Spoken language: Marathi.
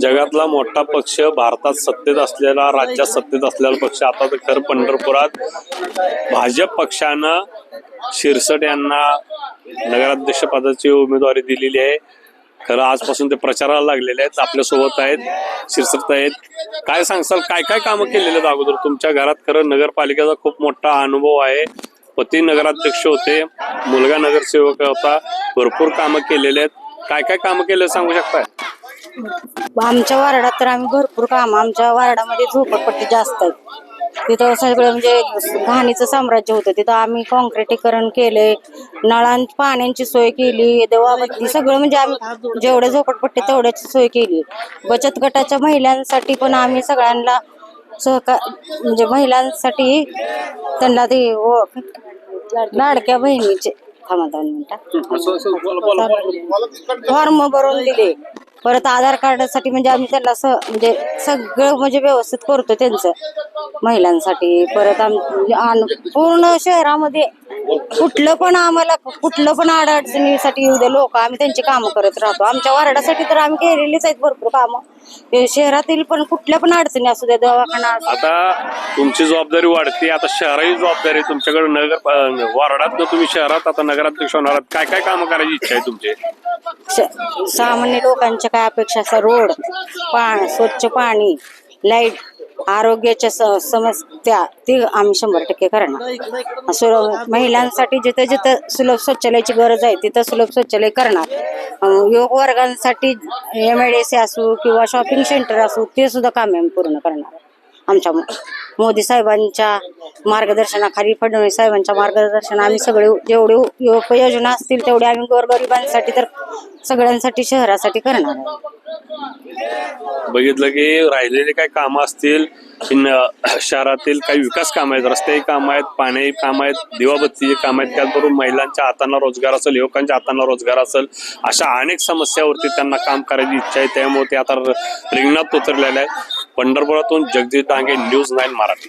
जगातला मोठा पक्ष भारतात सत्तेत असलेला राज्यात सत्तेत असलेला पक्ष. आता तर खरं पंढरपुरात भाजप पक्षानं शिरसट यांना नगराध्यक्ष पदाची उमेदवारी दिलेली आहे. खरं आजपासून ते प्रचाराला लागलेले आहेत आपल्यासोबत आहेत शिरसट आहेत. काय सांगसाल काय काय कामं केलेले आहेत अगोदर? तुमच्या घरात खरं नगरपालिकेचा खूप मोठा अनुभव आहे. पती नगराध्यक्ष होते मुलगा नगरसेवक होता. भरपूर कामं केलेले आहेत. काय काय कामं केले सांगू शकताय? आमच्या वार्डात तर आम्ही भरपूर काम आमच्या वार्डामध्ये झोपडपट्टी जास्त आहेत. तिथं सगळं म्हणजे घाणीचं साम्राज्य होतं. तिथं आम्ही कॉन्क्रिटीकरण केले नळां पाण्याची सोय केली देवाबत्ती सगळं म्हणजे आम्ही जेवढे झोपडपट्टी तेवढ्याची सोय केली. बचत गटाच्या महिलांसाठी पण आम्ही सगळ्यांना सहकार म्हणजे महिलांसाठी त्यांना ते लाडक्या बहिणीचे थांबा दोन मिनिटं. फॉर्म भरून दिले. परत आधार कार्डासाठी म्हणजे आम्ही त्यांना स म्हणजे सगळं म्हणजे व्यवस्थित करतो त्यांचं महिलांसाठी. परत आम म्हणजे पूर्ण शहरामध्ये कुठलं पण आम्हाला कुठलं पण अडचणीसाठी येऊ दे लोक आम्ही त्यांची कामं करत राहतो. आमच्या वार्डासाठी तर आम्ही केलेलीच आहेत भरपूर कामं. शहरातील पण कुठल्या पण अडचणी असू द्या दवाखाना आता तुमची जबाबदारी वाढते. आता शहराची जबाबदारी तुमच्याकडे. नगर वार्डात तुम्ही शहरात आता नगराध्यक्ष होणार आहात. काय काय कामं करायची इच्छा आहे तुमची? श- सामान्य लोकांच्या काय अपेक्षा असतात? रोड पाणी स्वच्छ पाणी लाइट आरोग्याच्या स- समस्या ती आम्ही शंभर टक्के करणार. सुलभ महिलांसाठी जिथं जिथं सुलभ शौचालयाची गरज आहे तिथं सुलभ शौचालय करणार. अं, योग वर्गांसाठी एम एड एस असू किंवा शॉपिंग सेंटर असू ते सुद्धा काम आम्ही पूर्ण करणार. आमच्या मो- मोदी साहेबांच्या मार्गदर्शनाखाली फडणवीस साहेबांच्या मार्गदर्शन आम्ही सगळे जेवढे उपयोजना असतील तेवढे आम्ही गोरगरिबांसाठी तर सगळ्यांसाठी शहरासाठी करणार. आहे बघितलं की राहिलेले काही कामं असतील शहरातील काही विकास कामं आहेत रस्ते कामं आहेत पाणी काम आहेत दिवाबत्तीचे कामं आहेत. त्याचबरोबर महिलांच्या हातांना रोजगार असेल युवकांच्या हातांना रोजगार असेल अशा अनेक समस्यावरती त्यांना काम करायची इच्छा आहे. त्यामुळे ते आता रिंगणात उतरलेले आहेत. पंढरपुरातून जगदीश डांगे न्यूज नाईन मराठी.